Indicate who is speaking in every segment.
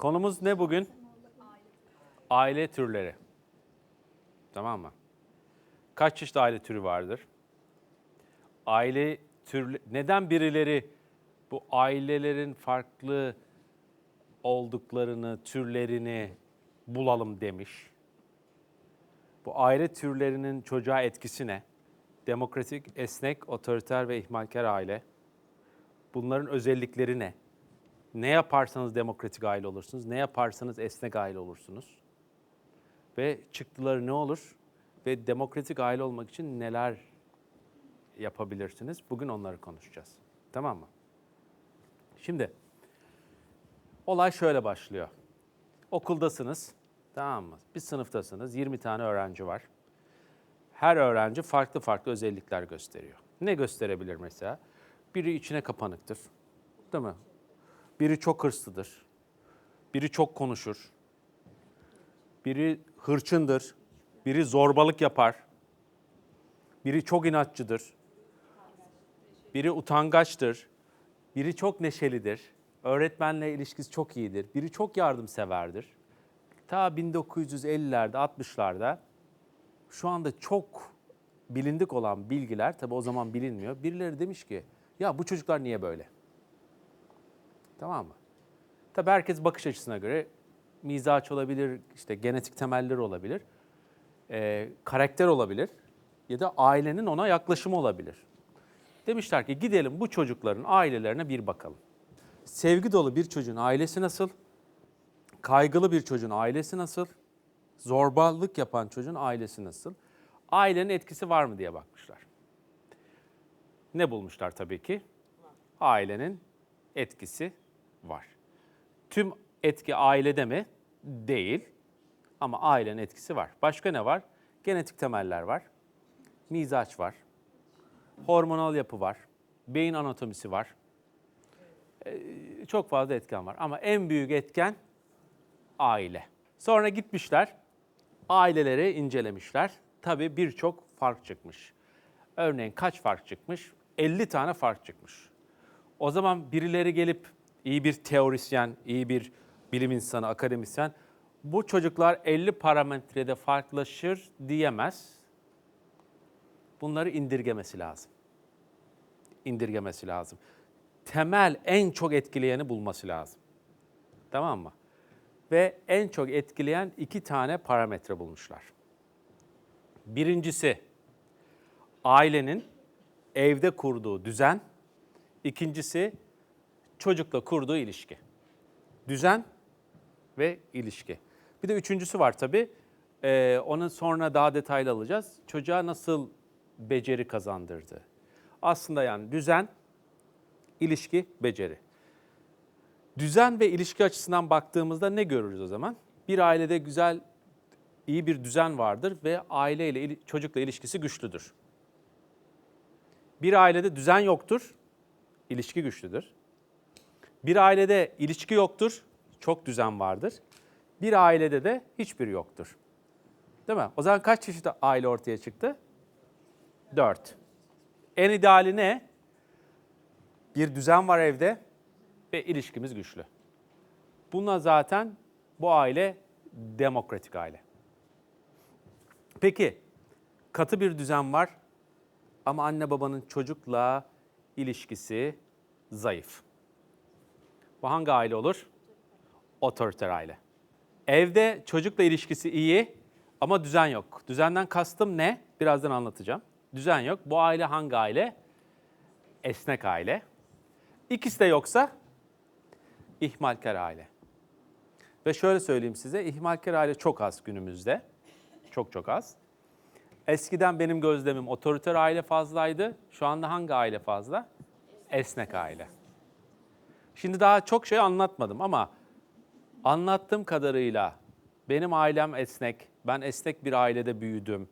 Speaker 1: Konumuz ne bugün? Aile türleri. Tamam mı? Kaç çeşit aile türü vardır? Aile türlü neden birileri bu ailelerin farklı olduklarını, türlerini bulalım demiş? Bu aile türlerinin çocuğa etkisi ne? Demokratik, esnek, otoriter ve ihmalkar aile. Bunların özellikleri ne? Ne yaparsanız demokratik aile olursunuz, ne yaparsanız esnek aile olursunuz. Ve çıktıları ne olur? Ve demokratik aile olmak için neler yapabilirsiniz? Bugün onları konuşacağız. Tamam mı? Şimdi olay şöyle başlıyor. Okuldasınız, tamam mı? Bir sınıftasınız, 20 tane öğrenci var. Her öğrenci farklı farklı özellikler gösteriyor. Ne gösterebilir mesela? Biri içine kapanıktır. Değil mi? Biri çok hırslıdır. Biri çok konuşur. Biri hırçındır. Biri zorbalık yapar. Biri çok inatçıdır. Biri utangaçtır. Biri çok neşelidir. Öğretmenle ilişkisi çok iyidir. Biri çok yardımseverdir. Ta 1950'lerde, 60'larda şu anda çok bilindik olan bilgiler, tabi o zaman bilinmiyor. Birileri demiş ki, ya bu çocuklar niye böyle? Tamam mı? Tabi herkes bakış açısına göre mizaç olabilir, işte genetik temelleri olabilir, ee, karakter olabilir ya da ailenin ona yaklaşımı olabilir. Demişler ki gidelim bu çocukların ailelerine bir bakalım. Sevgi dolu bir çocuğun ailesi nasıl? Kaygılı bir çocuğun ailesi nasıl? Zorbalık yapan çocuğun ailesi nasıl? Ailenin etkisi var mı diye bakmışlar. Ne bulmuşlar tabii ki? Ailenin etkisi var. Tüm etki ailede mi? Değil. Ama ailenin etkisi var. Başka ne var? Genetik temeller var. Mizaç var. Hormonal yapı var. Beyin anatomisi var. Ee, çok fazla etken var. Ama en büyük etken aile. Sonra gitmişler, aileleri incelemişler. Tabii birçok fark çıkmış. Örneğin kaç fark çıkmış? 50 tane fark çıkmış. O zaman birileri gelip iyi bir teorisyen, iyi bir bilim insanı, akademisyen bu çocuklar 50 parametrede farklılaşır diyemez. Bunları indirgemesi lazım. İndirgemesi lazım. Temel en çok etkileyeni bulması lazım. Tamam mı? Ve en çok etkileyen iki tane parametre bulmuşlar. Birincisi ailenin evde kurduğu düzen. İkincisi çocukla kurduğu ilişki. Düzen ve ilişki. Bir de üçüncüsü var tabii. Ee, onu sonra daha detaylı alacağız. Çocuğa nasıl beceri kazandırdı? Aslında yani düzen, ilişki, beceri. Düzen ve ilişki açısından baktığımızda ne görürüz o zaman? Bir ailede güzel, iyi bir düzen vardır ve aileyle, ili- çocukla ilişkisi güçlüdür. Bir ailede düzen yoktur, ilişki güçlüdür. Bir ailede ilişki yoktur, çok düzen vardır. Bir ailede de hiçbir yoktur. Değil mi? O zaman kaç çeşit aile ortaya çıktı? Dört. En ideali ne? Bir düzen var evde ve ilişkimiz güçlü. Bununla zaten bu aile demokratik aile. Peki katı bir düzen var ama anne babanın çocukla ilişkisi zayıf. Bu hangi aile olur? Otoriter aile. Evde çocukla ilişkisi iyi ama düzen yok. Düzenden kastım ne? Birazdan anlatacağım. Düzen yok. Bu aile hangi aile? Esnek aile. İkisi de yoksa ihmalkar aile. Ve şöyle söyleyeyim size, ihmalkar aile çok az günümüzde. Çok çok az. Eskiden benim gözlemim otoriter aile fazlaydı. Şu anda hangi aile fazla? Esnek aile. Şimdi daha çok şey anlatmadım ama anlattığım kadarıyla benim ailem esnek, ben esnek bir ailede büyüdüm.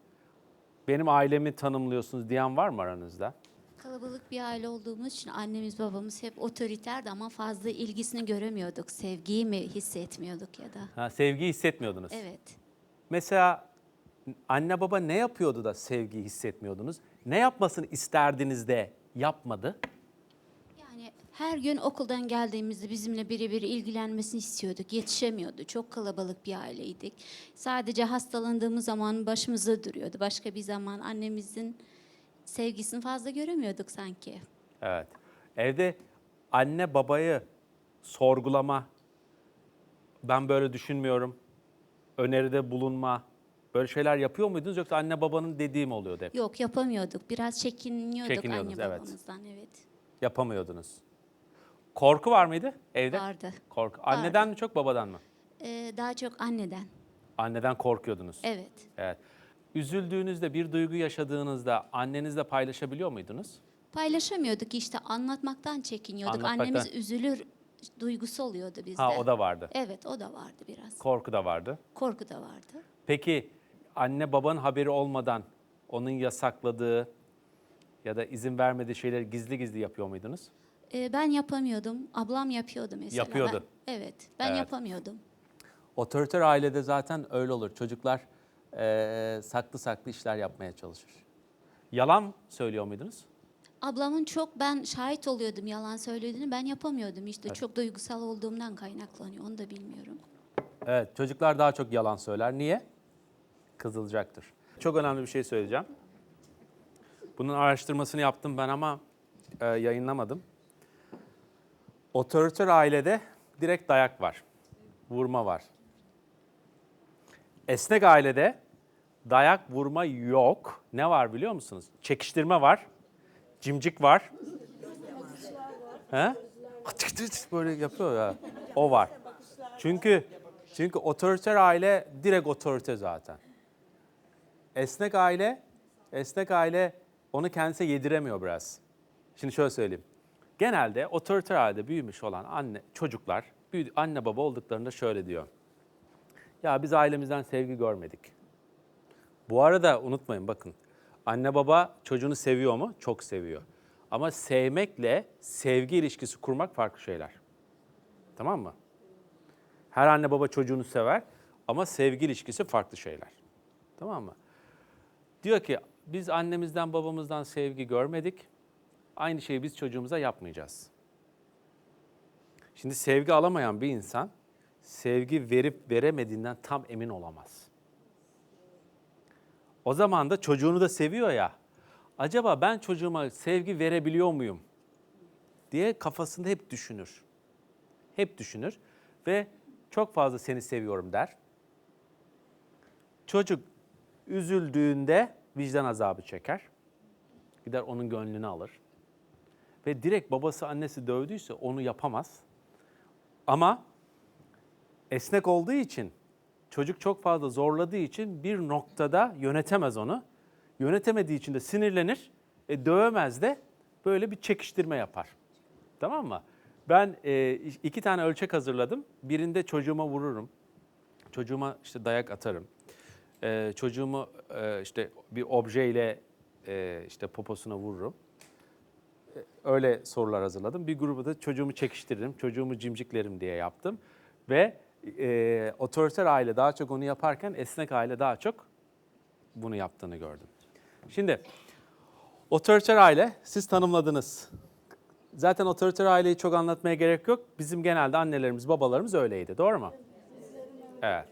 Speaker 1: Benim ailemi tanımlıyorsunuz diyen var mı aranızda?
Speaker 2: Kalabalık bir aile olduğumuz için annemiz babamız hep otoriterdi ama fazla ilgisini göremiyorduk. Sevgiyi mi hissetmiyorduk ya da.
Speaker 1: Ha, sevgi hissetmiyordunuz.
Speaker 2: Evet.
Speaker 1: Mesela anne baba ne yapıyordu da sevgi hissetmiyordunuz? Ne yapmasını isterdiniz de yapmadı?
Speaker 2: Her gün okuldan geldiğimizde bizimle birebir ilgilenmesini istiyorduk. Yetişemiyordu. Çok kalabalık bir aileydik. Sadece hastalandığımız zaman başımızda duruyordu. Başka bir zaman annemizin sevgisini fazla göremiyorduk sanki.
Speaker 1: Evet. Evde anne babayı sorgulama, ben böyle düşünmüyorum, öneride bulunma, böyle şeyler yapıyor muydunuz yoksa anne babanın dediğim oluyordu hep?
Speaker 2: Yok yapamıyorduk. Biraz çekiniyorduk
Speaker 1: Çekiniyordunuz,
Speaker 2: anne
Speaker 1: evet.
Speaker 2: babamızdan. Evet.
Speaker 1: Yapamıyordunuz. Korku var mıydı evde?
Speaker 2: Vardı.
Speaker 1: Korku. Anneden mi çok babadan mı?
Speaker 2: Ee, daha çok anneden.
Speaker 1: Anneden korkuyordunuz.
Speaker 2: Evet.
Speaker 1: Evet. Üzüldüğünüzde, bir duygu yaşadığınızda annenizle paylaşabiliyor muydunuz?
Speaker 2: Paylaşamıyorduk işte anlatmaktan çekiniyorduk.
Speaker 1: Anlatmaktan.
Speaker 2: Annemiz üzülür duygusu oluyordu bizde.
Speaker 1: Ha o da vardı.
Speaker 2: Evet o da vardı biraz.
Speaker 1: Korku da vardı.
Speaker 2: Korku da vardı.
Speaker 1: Peki anne babanın haberi olmadan onun yasakladığı ya da izin vermediği şeyleri gizli gizli yapıyor muydunuz?
Speaker 2: Ee, ben yapamıyordum. Ablam yapıyordu mesela.
Speaker 1: Yapıyordu.
Speaker 2: Ben- evet. Ben
Speaker 1: Evet.
Speaker 2: yapamıyordum.
Speaker 1: Otoriter ailede zaten öyle olur. Çocuklar eee, saklı saklı işler yapmaya çalışır. Yalan söylüyor muydunuz?
Speaker 2: Ablamın çok ben şahit oluyordum yalan söylediğini. Ben yapamıyordum işte. Çok duygusal olduğumdan kaynaklanıyor. Onu da bilmiyorum.
Speaker 1: Evet, çocuklar daha çok yalan söyler. Niye? Kızılacaktır. Çok önemli bir şey söyleyeceğim. Bunun araştırmasını yaptım ben ama e, yayınlamadım. Otoriter ailede direkt dayak var. Vurma var. Esnek ailede dayak vurma yok. Ne var biliyor musunuz? Çekiştirme var. Cimcik var. He? Böyle yapıyor ya. O var. Çünkü çünkü otoriter aile direkt otorite zaten. Esnek aile, esnek aile onu kendisine yediremiyor biraz. Şimdi şöyle söyleyeyim. Genelde otoriter ailede büyümüş olan anne çocuklar, anne baba olduklarında şöyle diyor. Ya biz ailemizden sevgi görmedik. Bu arada unutmayın bakın. Anne baba çocuğunu seviyor mu? Çok seviyor. Ama sevmekle sevgi ilişkisi kurmak farklı şeyler. Tamam mı? Her anne baba çocuğunu sever ama sevgi ilişkisi farklı şeyler. Tamam mı? Diyor ki biz annemizden babamızdan sevgi görmedik. Aynı şeyi biz çocuğumuza yapmayacağız. Şimdi sevgi alamayan bir insan sevgi verip veremediğinden tam emin olamaz. O zaman da çocuğunu da seviyor ya. Acaba ben çocuğuma sevgi verebiliyor muyum? diye kafasında hep düşünür. Hep düşünür ve çok fazla seni seviyorum der. Çocuk üzüldüğünde vicdan azabı çeker. Gider onun gönlünü alır. Ve direkt babası annesi dövdüyse onu yapamaz. Ama esnek olduğu için çocuk çok fazla zorladığı için bir noktada yönetemez onu. Yönetemediği için de sinirlenir. E, dövemez de böyle bir çekiştirme yapar. Tamam mı? Ben e, iki tane ölçek hazırladım. Birinde çocuğuma vururum. Çocuğuma işte dayak atarım. E, çocuğumu e, işte bir objeyle e, işte poposuna vururum. Öyle sorular hazırladım. Bir grubu da çocuğumu çekiştiririm, çocuğumu cimciklerim diye yaptım. Ve e, otoriter aile daha çok onu yaparken esnek aile daha çok bunu yaptığını gördüm. Şimdi otoriter aile siz tanımladınız. Zaten otoriter aileyi çok anlatmaya gerek yok. Bizim genelde annelerimiz, babalarımız öyleydi. Doğru mu? Evet.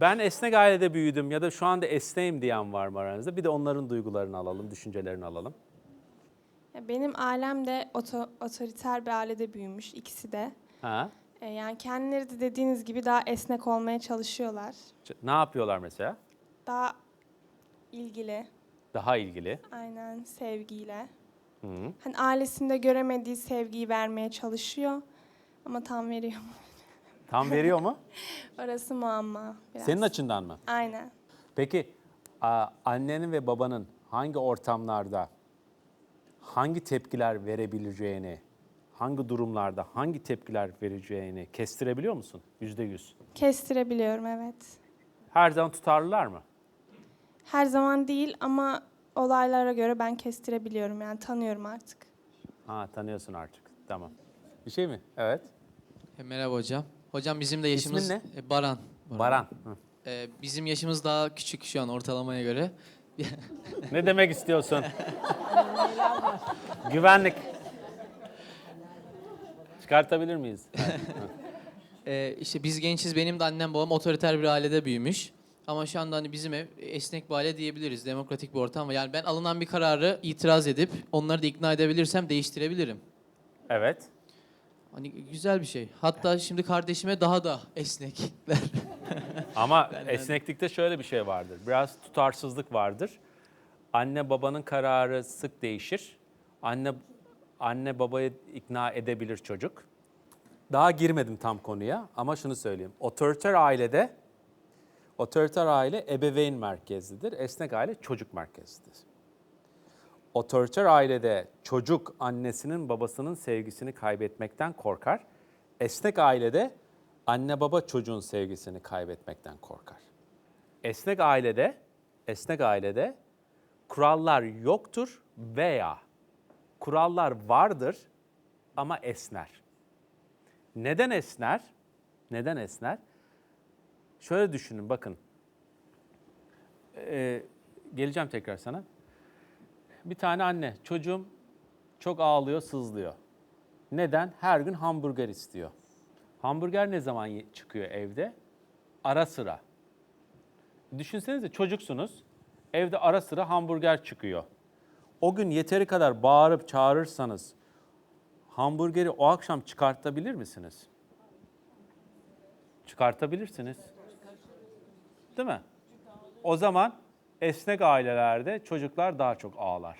Speaker 1: Ben esnek ailede büyüdüm ya da şu anda esneğim diyen var mı aranızda? Bir de onların duygularını alalım, düşüncelerini alalım.
Speaker 3: Benim ailem de oto- otoriter bir ailede büyümüş ikisi de.
Speaker 1: Ha?
Speaker 3: E, Yani kendileri de dediğiniz gibi daha esnek olmaya çalışıyorlar.
Speaker 1: Ç- Ne yapıyorlar mesela?
Speaker 3: Daha ilgili,
Speaker 1: Daha ilgili.
Speaker 3: aynen sevgiyle.
Speaker 1: Hı.
Speaker 3: Hani ailesinde göremediği sevgiyi vermeye çalışıyor ama tam veriyor mu?
Speaker 1: Tam veriyor mu?
Speaker 3: Orası muamma biraz.
Speaker 1: Senin açından mı?
Speaker 3: Aynen.
Speaker 1: Peki a- annenin ve babanın hangi ortamlarda hangi tepkiler verebileceğini, hangi durumlarda hangi tepkiler vereceğini kestirebiliyor musun? Yüzde yüz.
Speaker 3: Kestirebiliyorum evet.
Speaker 1: Her zaman tutarlılar mı?
Speaker 3: Her zaman değil ama olaylara göre ben kestirebiliyorum yani tanıyorum artık.
Speaker 1: Ha tanıyorsun artık. Tamam. Bir şey mi? Evet.
Speaker 4: E, Merhaba hocam. Hocam bizim de yaşımız
Speaker 1: İsmin
Speaker 4: E, Baran.
Speaker 1: Baran. Hı.
Speaker 4: E, bizim yaşımız daha küçük şu an ortalamaya göre.
Speaker 1: Ne demek istiyorsun? Güvenlik. Çıkartabilir miyiz?
Speaker 4: Ee, işte biz gençiz. Benim de annem babam otoriter bir ailede büyümüş. Ama şu anda hani bizim ev esnek bir aile diyebiliriz. Demokratik bir ortam var. Yani ben alınan bir kararı itiraz edip onları da ikna edebilirsem değiştirebilirim.
Speaker 1: Evet.
Speaker 4: Hani güzel bir şey. Hatta şimdi kardeşime daha da esnekler.
Speaker 1: Ama esneklikte şöyle bir şey vardır. Biraz tutarsızlık vardır. Anne babanın kararı sık değişir. Anne anne babayı ikna edebilir çocuk. Daha girmedim tam konuya ama şunu söyleyeyim. Otoriter ailede otoriter aile ebeveyn merkezlidir. Esnek aile çocuk merkezlidir. Otoriter ailede çocuk annesinin babasının sevgisini kaybetmekten korkar. Esnek ailede anne baba çocuğun sevgisini kaybetmekten korkar. Esnek ailede esnek ailede kurallar yoktur veya kurallar vardır ama esner. Neden esner? Neden esner? Şöyle düşünün bakın. Ee, geleceğim tekrar sana. Bir tane anne, çocuğum çok ağlıyor, sızlıyor. Neden? Her gün hamburger istiyor. Hamburger ne zaman çıkıyor evde? Ara sıra. Düşünsenize çocuksunuz. Evde ara sıra hamburger çıkıyor. O gün yeteri kadar bağırıp çağırırsanız hamburgeri o akşam çıkartabilir misiniz? Çıkartabilirsiniz. Değil mi? O zaman esnek ailelerde çocuklar daha çok ağlar.